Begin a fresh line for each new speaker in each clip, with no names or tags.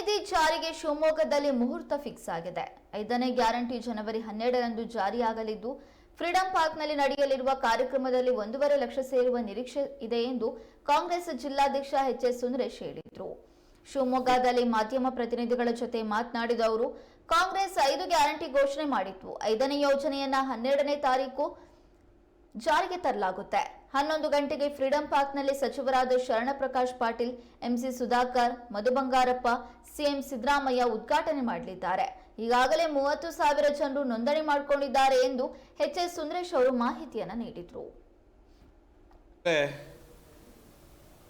ನಿಧಿ ಜಾರಿಗೆ ಶಿವಮೊಗ್ಗದಲ್ಲಿ ಮುಹೂರ್ತ ಫಿಕ್ಸ್ ಆಗಿದೆ. ಐದನೇ ಗ್ಯಾರಂಟಿ ಜನವರಿ ಹನ್ನೆರಡರಂದು ಜಾರಿಯಾಗಲಿದ್ದು, ಫ್ರೀಡಂ ಪಾರ್ಕ್ನಲ್ಲಿ ನಡೆಯಲಿರುವ ಕಾರ್ಯಕ್ರಮದಲ್ಲಿ ಒಂದೂವರೆ ಲಕ್ಷ ಸೇರುವ ನಿರೀಕ್ಷೆ ಇದೆ ಎಂದು ಕಾಂಗ್ರೆಸ್ ಜಿಲ್ಲಾಧ್ಯಕ್ಷ ಎಚ್ ಎಸ್ ಸುಂದರೇಶ್ ಹೇಳಿದರು. ಶಿವಮೊಗ್ಗದಲ್ಲಿ ಮಾಧ್ಯಮ ಪ್ರತಿನಿಧಿಗಳ ಜೊತೆ ಮಾತನಾಡಿದ ಅವರು, ಕಾಂಗ್ರೆಸ್ ಐದು ಗ್ಯಾರಂಟಿ ಘೋಷಣೆ ಮಾಡಿತ್ತು. ಐದನೇ ಯೋಜನೆಯನ್ನ ಹನ್ನೆರಡನೇ ತಾರೀಕು ಜಾರಿಗೆ ತರಲಾಗುತ್ತೆ. ಹನ್ನೊಂದು ಗಂಟೆಗೆ ಫ್ರೀಡಂ ಪಾರ್ಕ್ನಲ್ಲಿ ಸಚಿವರಾದ ಶರಣಪ್ರಕಾಶ್ ಪಾಟೀಲ್, ಎಂಸಿ ಸುಧಾಕರ್, ಮಧು ಬಂಗಾರಪ್ಪ, ಸಿಎಂ ಸಿದ್ದರಾಮಯ್ಯ ಉದ್ಘಾಟನೆ ಮಾಡಲಿದ್ದಾರೆ. ಈಗಾಗಲೇ ಮೂವತ್ತು ಸಾವಿರ ಜನರು ನೋಂದಣಿ ಮಾಡಿಕೊಂಡಿದ್ದಾರೆ ಎಂದು ಎಚ್ ಎಸ್ ಸುಂದರೇಶ್ ಅವರು ಮಾಹಿತಿಯನ್ನು ನೀಡಿದರು.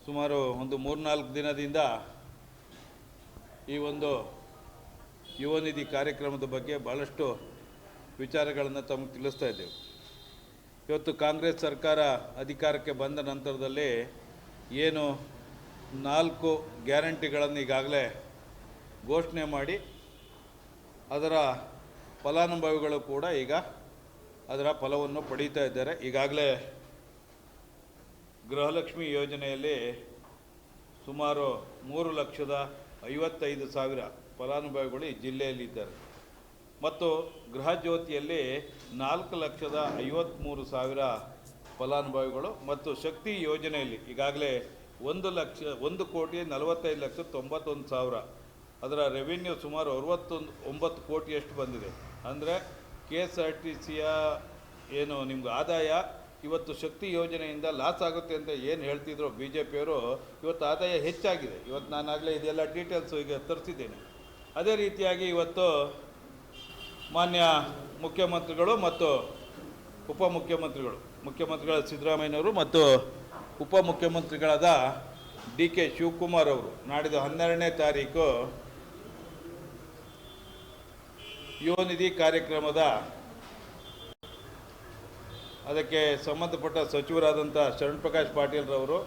ಸುಮಾರು ಒಂದು ಮೂರ್ನಾಲ್ಕು ದಿನದಿಂದ ಈ ಒಂದು ಯುವ ನಿಧಿ ಕಾರ್ಯಕ್ರಮದ ಬಗ್ಗೆ ಭಾಳಷ್ಟು ವಿಚಾರಗಳನ್ನು ತಮಗೆ ತಿಳಿಸ್ತಾ ಇದ್ದೇವೆ. ಇವತ್ತು ಕಾಂಗ್ರೆಸ್ ಸರ್ಕಾರ ಅಧಿಕಾರಕ್ಕೆ ಬಂದ ನಂತರದಲ್ಲಿ ಏನು ನಾಲ್ಕು ಗ್ಯಾರಂಟಿಗಳನ್ನು ಈಗಾಗಲೇ ಘೋಷಣೆ ಮಾಡಿ ಅದರ ಫಲಾನುಭವಿಗಳು ಕೂಡ ಈಗ ಅದರ ಫಲವನ್ನು ಪಡೀತಾ ಇದ್ದಾರೆ. ಈಗಾಗಲೇ ಗೃಹಲಕ್ಷ್ಮಿ ಯೋಜನೆಯಲ್ಲಿ ಸುಮಾರು ಮೂರು ಲಕ್ಷದ ಐವತ್ತೈದು ಸಾವಿರ ಫಲಾನುಭವಿಗಳು ಈ ಜಿಲ್ಲೆಯಲ್ಲಿ ಇದ್ದಾರೆ ಮತ್ತು ಗೃಹಜ್ಯೋತಿಯಲ್ಲಿ ನಾಲ್ಕು ಲಕ್ಷದ ಐವತ್ತ್ಮೂರು ಸಾವಿರ ಫಲಾನುಭವಿಗಳು ಮತ್ತು ಶಕ್ತಿ ಯೋಜನೆಯಲ್ಲಿ ಈಗಾಗಲೇ ಒಂದು ಲಕ್ಷ, ಒಂದು ಕೋಟಿ ನಲವತ್ತೈದು ಲಕ್ಷ ತೊಂಬತ್ತೊಂದು ಸಾವಿರ. ಅದರ ರೆವಿನ್ಯೂ ಸುಮಾರು ಅರವತ್ತೊಂದು, ಒಂಬತ್ತು ಕೋಟಿಯಷ್ಟು ಬಂದಿದೆ. ಅಂದರೆ ಕೆ ಎಸ್ ಆರ್ ಟಿ ಸಿಯ ಏನು ನಿಮ್ಗೆ ಆದಾಯ, ಇವತ್ತು ಶಕ್ತಿ ಯೋಜನೆಯಿಂದ ಲಾಸ್ ಆಗುತ್ತೆ ಅಂತ ಏನು ಹೇಳ್ತಿದ್ರು ಬಿ ಜೆ ಪಿಯವರು ಇವತ್ತು ಆದಾಯ ಹೆಚ್ಚಾಗಿದೆ. ಇವತ್ತು ನಾನಾಗಲೇ ಇದೆಲ್ಲ ಡೀಟೇಲ್ಸು ಈಗ ತರಿಸಿದ್ದೇನೆ. ಅದೇ ರೀತಿಯಾಗಿ ಇವತ್ತು ಮಾನ್ಯ ಮುಖ್ಯಮಂತ್ರಿಗಳು ಮತ್ತು ಉಪಮುಖ್ಯಮಂತ್ರಿಗಳು. ಮುಖ್ಯಮಂತ್ರಿಗಳ ಸಿದ್ದರಾಮಯ್ಯನವರು ಮತ್ತು ಉಪಮುಖ್ಯಮಂತ್ರಿಗಳಾದ ಡಿ ಕೆ ಶಿವಕುಮಾರ್ ಅವರು ನಾಡಿದ ಹನ್ನೆರಡನೇ ತಾರೀಕು ಯುವನಿಧಿ ಕಾರ್ಯಕ್ರಮದ ಅದಕ್ಕೆ ಸಂಬಂಧಪಟ್ಟ ಸಚಿವರಾದಂಥ ಶರಣ್ ಪಾಟೀಲ್ರವರು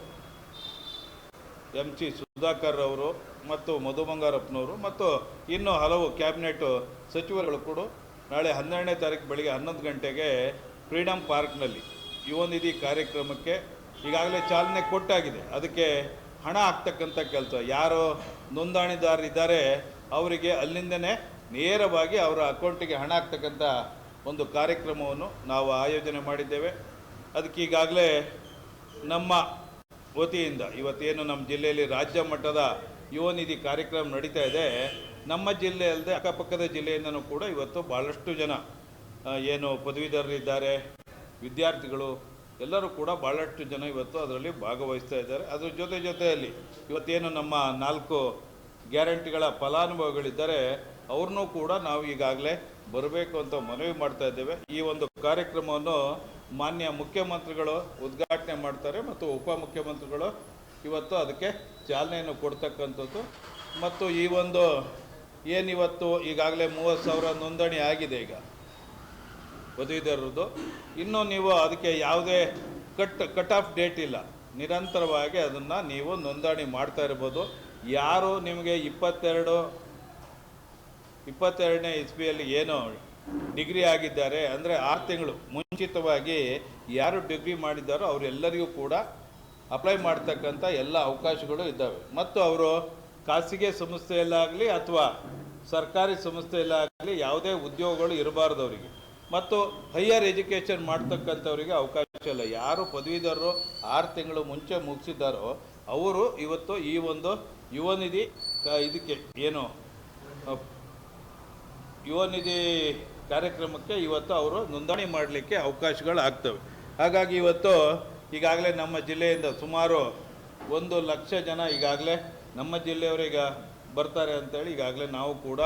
ಎಂ ಸಿ ಸುಧಾಕರ್ ಅವರು ಮತ್ತು ಮಧು ಬಂಗಾರಪ್ಪನವರು ಮತ್ತು ಇನ್ನೂ ಹಲವು ಕ್ಯಾಬಿನೆಟ್ ಸಚಿವರುಗಳು ಕೂಡ ನಾಳೆ ಹನ್ನೆರಡನೇ ತಾರೀಕು ಬೆಳಗ್ಗೆ ಹನ್ನೊಂದು ಗಂಟೆಗೆ ಫ್ರೀಡಮ್ ಪಾರ್ಕ್ನಲ್ಲಿ ಯುವ ನಿಧಿ ಕಾರ್ಯಕ್ರಮಕ್ಕೆ ಈಗಾಗಲೇ ಚಾಲನೆ ಕೊಟ್ಟಾಗಿದೆ. ಅದಕ್ಕೆ ಹಣ ಹಾಕ್ತಕ್ಕಂಥ ಕೆಲಸ. ಯಾರು ನೋಂದಣಿದಾರರಿದ್ದಾರೆ ಅವರಿಗೆ ಅಲ್ಲಿಂದನೇ ನೇರವಾಗಿ ಅವರ ಅಕೌಂಟಿಗೆ ಹಣ ಹಾಕ್ತಕ್ಕಂಥ ಒಂದು ಕಾರ್ಯಕ್ರಮವನ್ನು ನಾವು ಆಯೋಜನೆ ಮಾಡಿದ್ದೇವೆ. ಅದಕ್ಕೆ ಈಗಾಗಲೇ ನಮ್ಮ ವತಿಯಿಂದ ಇವತ್ತೇನು ನಮ್ಮ ಜಿಲ್ಲೆಯಲ್ಲಿ ರಾಜ್ಯ ಮಟ್ಟದ ಯುವ ನಿಧಿ ಕಾರ್ಯಕ್ರಮ ನಡೀತಾ ಇದೆ, ನಮ್ಮ ಜಿಲ್ಲೆ ಅಲ್ಲದೆ ಅಕ್ಕಪಕ್ಕದ ಜಿಲ್ಲೆಯಿಂದನೂ ಕೂಡ ಇವತ್ತು ಭಾಳಷ್ಟು ಜನ ಏನು ಪದವೀಧರರಿದ್ದಾರೆ, ವಿದ್ಯಾರ್ಥಿಗಳು, ಎಲ್ಲರೂ ಕೂಡ ಭಾಳಷ್ಟು ಜನ ಇವತ್ತು ಅದರಲ್ಲಿ ಭಾಗವಹಿಸ್ತಾ ಇದ್ದಾರೆ. ಅದರ ಜೊತೆ ಜೊತೆಯಲ್ಲಿ ಇವತ್ತೇನು ನಮ್ಮ ನಾಲ್ಕು ಗ್ಯಾರಂಟಿಗಳ ಫಲಾನುಭವಿಗಳಿದ್ದಾರೆ, ಅವ್ರನ್ನೂ ಕೂಡ ನಾವು ಈಗಾಗಲೇ ಬರಬೇಕು ಅಂತ ಮನವಿ ಮಾಡ್ತಾ ಇದ್ದೇವೆ. ಈ ಒಂದು ಕಾರ್ಯಕ್ರಮವನ್ನು ಮಾನ್ಯ ಮುಖ್ಯಮಂತ್ರಿಗಳು ಉದ್ಘಾಟನೆ ಮಾಡ್ತಾರೆ ಮತ್ತು ಉಪಮುಖ್ಯಮಂತ್ರಿಗಳು ಇವತ್ತು ಅದಕ್ಕೆ ಚಾಲನೆಯನ್ನು ಕೊಡ್ತಕ್ಕಂಥದ್ದು. ಮತ್ತು ಈ ಒಂದು ಏನಿವತ್ತು ಈಗಾಗಲೇ ಮೂವತ್ತು ಸಾವಿರ ನೋಂದಣಿ ಆಗಿದೆ ಈಗ ಪದವೀಧರರದ್ದು ಇನ್ನೂ ನೀವು ಅದಕ್ಕೆ ಯಾವುದೇ ಕಟ್ ಕಟ್ ಆಫ್ ಡೇಟ್ ಇಲ್ಲ. ನಿರಂತರವಾಗಿ ಅದನ್ನು ನೀವು ನೋಂದಣಿ ಮಾಡ್ತಾ ಇರ್ಬೋದು. ಯಾರು ನಿಮಗೆ ಇಪ್ಪತ್ತೆರಡು, ಇಪ್ಪತ್ತೆರಡನೇ ಇಸ್ವಿಯಲ್ಲಿ ಏನು ಡಿಗ್ರಿ ಆಗಿದ್ದಾರೆ, ಅಂದರೆ ಆರು ತಿಂಗಳು ಮುಂಚಿತವಾಗಿ ಯಾರು ಡಿಗ್ರಿ ಮಾಡಿದ್ದಾರೋ ಅವರೆಲ್ಲರಿಗೂ ಕೂಡ ಅಪ್ಲೈ ಮಾಡ್ತಕ್ಕಂಥ ಎಲ್ಲ ಅವಕಾಶಗಳು ಇದ್ದಾವೆ. ಮತ್ತು ಅವರು ಖಾಸಗಿ ಸಂಸ್ಥೆಯಲ್ಲಾಗಲಿ ಅಥವಾ ಸರ್ಕಾರಿ ಸಂಸ್ಥೆಯಲ್ಲಾಗಲಿ ಯಾವುದೇ ಉದ್ಯೋಗಗಳು ಇರಬಾರ್ದು ಅವರಿಗೆ ಮತ್ತು ಹೈಯರ್ ಎಜುಕೇಷನ್ ಮಾಡ್ತಕ್ಕಂಥವರಿಗೆ ಅವಕಾಶ ಇಲ್ಲ. ಯಾರು ಪದವೀಧರರು ಆರು ತಿಂಗಳು ಮುಂಚೆ ಮುಗಿಸಿದ್ದಾರೋ ಅವರು ಇವತ್ತು ಈ ಒಂದು ಯುವ ನಿಧಿ ಇದಕ್ಕೆ ಏನು, ಯುವ ನಿಧಿ ಕಾರ್ಯಕ್ರಮಕ್ಕೆ ಇವತ್ತು ಅವರು ನೋಂದಣಿ ಮಾಡಲಿಕ್ಕೆ ಅವಕಾಶಗಳು ಆಗ್ತವೆ ಹಾಗಾಗಿ ಇವತ್ತು ಈಗಾಗಲೇ ನಮ್ಮ ಜಿಲ್ಲೆಯಿಂದ ಸುಮಾರು ಒಂದು ಲಕ್ಷ ಜನ ಈಗಾಗಲೇ ನಮ್ಮ ಜಿಲ್ಲೆಯವರೀಗ ಬರ್ತಾರೆ ಅಂತೇಳಿ ಈಗಾಗಲೇ ನಾವು ಕೂಡ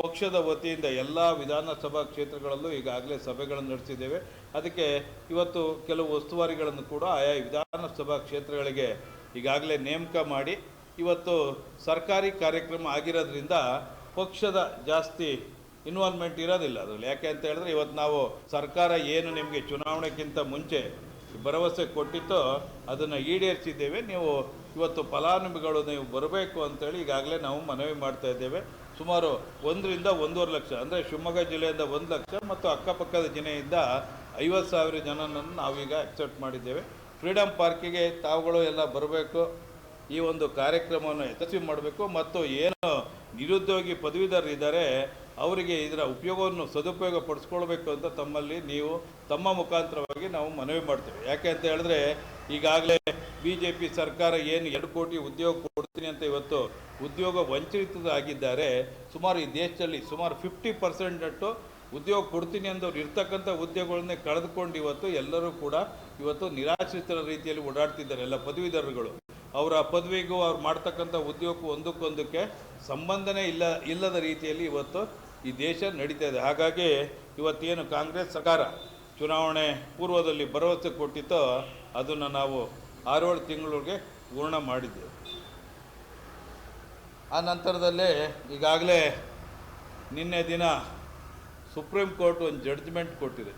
ಪಕ್ಷದ ವತಿಯಿಂದ ಎಲ್ಲ ವಿಧಾನಸಭಾ ಕ್ಷೇತ್ರಗಳಲ್ಲೂ ಈಗಾಗಲೇ ಸಭೆಗಳನ್ನು ನಡೆಸಿದ್ದೇವೆ. ಅದಕ್ಕೆ ಇವತ್ತು ಕೆಲವು ಉಸ್ತುವಾರಿಗಳನ್ನು ಕೂಡ ಆಯಾ ವಿಧಾನಸಭಾ ಕ್ಷೇತ್ರಗಳಿಗೆ ಈಗಾಗಲೇ ನೇಮಕ ಮಾಡಿ, ಇವತ್ತು ಸರ್ಕಾರಿ ಕಾರ್ಯಕ್ರಮ ಆಗಿರೋದ್ರಿಂದ ಪಕ್ಷದ ಜಾಸ್ತಿ ಇನ್ವಾಲ್ವ್ಮೆಂಟ್ ಇರೋದಿಲ್ಲ ಅದರಲ್ಲಿ. ಯಾಕೆ ಅಂತ ಹೇಳಿದ್ರೆ ಇವತ್ತು ನಾವು ಸರ್ಕಾರ ಏನು ನಿಮಗೆ ಚುನಾವಣೆಗಿಂತ ಮುಂಚೆ ಭರವಸೆ ಕೊಟ್ಟಿತ್ತೋ ಅದನ್ನು ಈಡೇರಿಸಿದ್ದೇವೆ. ನೀವು ಇವತ್ತು ಫಲಾನುಭವಿಗಳು ನೀವು ಬರಬೇಕು ಅಂತೇಳಿ ಈಗಾಗಲೇ ನಾವು ಮನವಿ ಮಾಡ್ತಾ ಇದ್ದೇವೆ. ಸುಮಾರು ಒಂದರಿಂದ ಒಂದೂವರೆ ಲಕ್ಷ, ಅಂದರೆ ಶಿವಮೊಗ್ಗ ಜಿಲ್ಲೆಯಿಂದ ಒಂದು ಲಕ್ಷ ಮತ್ತು ಅಕ್ಕಪಕ್ಕದ ಜಿಲ್ಲೆಯಿಂದ ಐವತ್ತು ಸಾವಿರ ಜನನನ್ನು ನಾವೀಗ ಅಕ್ಸೆಪ್ಟ್ ಮಾಡಿದ್ದೇವೆ. ಫ್ರೀಡಮ್ ಪಾರ್ಕಿಗೆ ತಾವುಗಳು ಎಲ್ಲ ಬರಬೇಕು. ಈ ಒಂದು ಕಾರ್ಯಕ್ರಮವನ್ನು ಯಶಸ್ವಿ ಮಾಡಬೇಕು. ಮತ್ತು ಏನು ನಿರುದ್ಯೋಗಿ ಪದವೀಧರರು ಇದ್ದಾರೆ ಅವರಿಗೆ ಇದರ ಉಪಯೋಗವನ್ನು ಸದುಪಯೋಗ ಪಡಿಸ್ಕೊಳ್ಬೇಕು ಅಂತ ತಮ್ಮಲ್ಲಿ ನೀವು ತಮ್ಮ ಮುಖಾಂತರವಾಗಿ ನಾವು ಮನವಿ ಮಾಡ್ತೇವೆ. ಯಾಕೆ ಅಂತ ಹೇಳಿದ್ರೆ, ಈಗಾಗಲೇ ಬಿ ಜೆ ಪಿ ಸರ್ಕಾರ ಏನು ಎರಡು ಕೋಟಿ ಉದ್ಯೋಗ ಕೊಡ್ತೀನಿ ಅಂತ ಇವತ್ತು ಉದ್ಯೋಗ ವಂಚಿತರಾಗಿದ್ದಾರೆ. ಸುಮಾರು ಈ ದೇಶದಲ್ಲಿ ಸುಮಾರು ಫಿಫ್ಟಿ ಪರ್ಸೆಂಟಟ್ಟು ಉದ್ಯೋಗ ಕೊಡ್ತೀನಿ ಅಂದವ್ರು ಇರ್ತಕ್ಕಂಥ ಉದ್ಯೋಗಗಳನ್ನೇ ಕಳೆದುಕೊಂಡು ಇವತ್ತು ಎಲ್ಲರೂ ಕೂಡ ಇವತ್ತು ನಿರಾಶ್ರಿತರ ರೀತಿಯಲ್ಲಿ ಓಡಾಡ್ತಿದ್ದಾರೆ ಎಲ್ಲ ಪದವೀಧರರುಗಳು. ಅವರ ಪದವಿಗೂ ಅವ್ರು ಮಾಡ್ತಕ್ಕಂಥ ಉದ್ಯೋಗಕ್ಕೂ ಒಂದಕ್ಕೊಂದಕ್ಕೆ ಸಂಬಂಧನೇ ಇಲ್ಲ, ಇಲ್ಲದ ರೀತಿಯಲ್ಲಿ ಇವತ್ತು ಈ ದೇಶ ನಡೀತಾ ಇದೆ. ಹಾಗಾಗಿ ಇವತ್ತೇನು ಕಾಂಗ್ರೆಸ್ ಸರ್ಕಾರ ಚುನಾವಣೆ ಪೂರ್ವದಲ್ಲಿ ಭರವಸೆ ಕೊಟ್ಟಿತ್ತೋ ಅದನ್ನು ನಾವು ಆರೇಳು ತಿಂಗಳಿಗೆ ಪೂರ್ಣ ಮಾಡಿದ್ದೇವೆ. ಆ ನಂತರದಲ್ಲೇ ಈಗಾಗಲೇ ನಿನ್ನೆ ದಿನ ಸುಪ್ರೀಂ ಕೋರ್ಟ್ ಒಂದು ಜಡ್ಜ್ಮೆಂಟ್ ಕೊಟ್ಟಿದೆ.